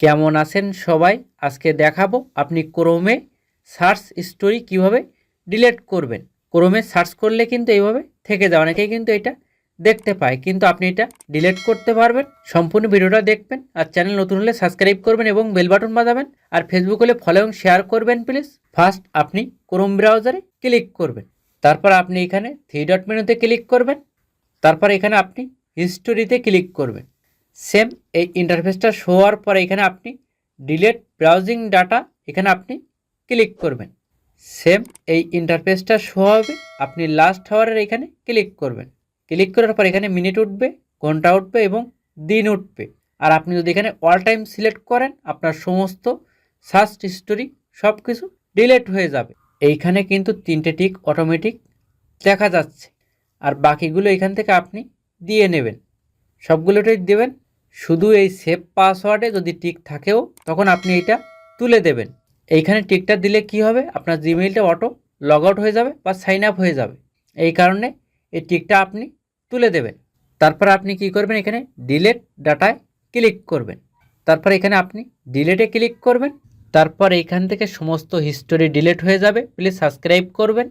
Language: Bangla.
কেমন আছেন সবাই? আজকে দেখাবো আপনি ক্রোমে সার্চ স্টোরি কীভাবে ডিলেট করবেন। ক্রোমে সার্চ করলে কিন্তু এইভাবে থেকে যায়। অনেকেই কিন্তু এটা দেখতে পায়, কিন্তু আপনি এটা ডিলেট করতে পারবেন। সম্পূর্ণ ভিডিওটা দেখবেন আর চ্যানেল নতুন হলে সাবস্ক্রাইব করবেন এবং বেল বাটন বাজাবেন আর ফেসবুক হলে ফলো এবং শেয়ার করবেন প্লিজ ফার্স্ট আপনি ক্রোম ব্রাউজারে ক্লিক করবেন। তারপর আপনি এখানে থ্রি ডট মেনুতে ক্লিক করবেন। তারপর এখানে আপনি হিস্টোরিতে ক্লিক করবেন। সেম এই ইন্টারফেসটা শো হওয়ার পরে এখানে আপনি ডিলেট ব্রাউজিং ডাটা এখানে আপনি ক্লিক করবেন। সেম এই ইন্টারফেসটা শো হবে, আপনি লাস্ট আওয়ারের এখানে ক্লিক করবেন। ক্লিক করার পর এখানে মিনিট উঠবে, ঘণ্টা উঠবে এবং দিন উঠবে। আর আপনি যদি এখানে অল টাইম সিলেক্ট করেন, আপনার সমস্ত সার্চ হিস্টোরি সব কিছু ডিলেট হয়ে যাবে। এইখানে কিন্তু তিনটে টিক অটোমেটিক দেখা যাচ্ছে। আর বাকিগুলো এখান থেকে আপনি দিয়ে নেবেন। সবগুলোটাই দেবেন। শুধু এই সেভ পাসওয়ার্ডে যদি টিক থাকেও, তখন আপনি এটা তুলে দেবেন। এইখানে টিকটা দিলে কি হবে? আপনার জিমেইলটা অটো লগ আউট হয়ে যাবে বা সাইন আপ হয়ে যাবে। এই কারণে এই টিকটা আপনি তুলে দেবেন। তারপর আপনি কি করবেন এখানে? ডিলেট ডাটায় ক্লিক করবেন। তারপর এখানে আপনি ডিলেটে ক্লিক করবেন। তারপর এইখান থেকে সমস্ত হিস্টোরি ডিলেট হয়ে যাবে। প্লিজ সাবস্ক্রাইব করবেন।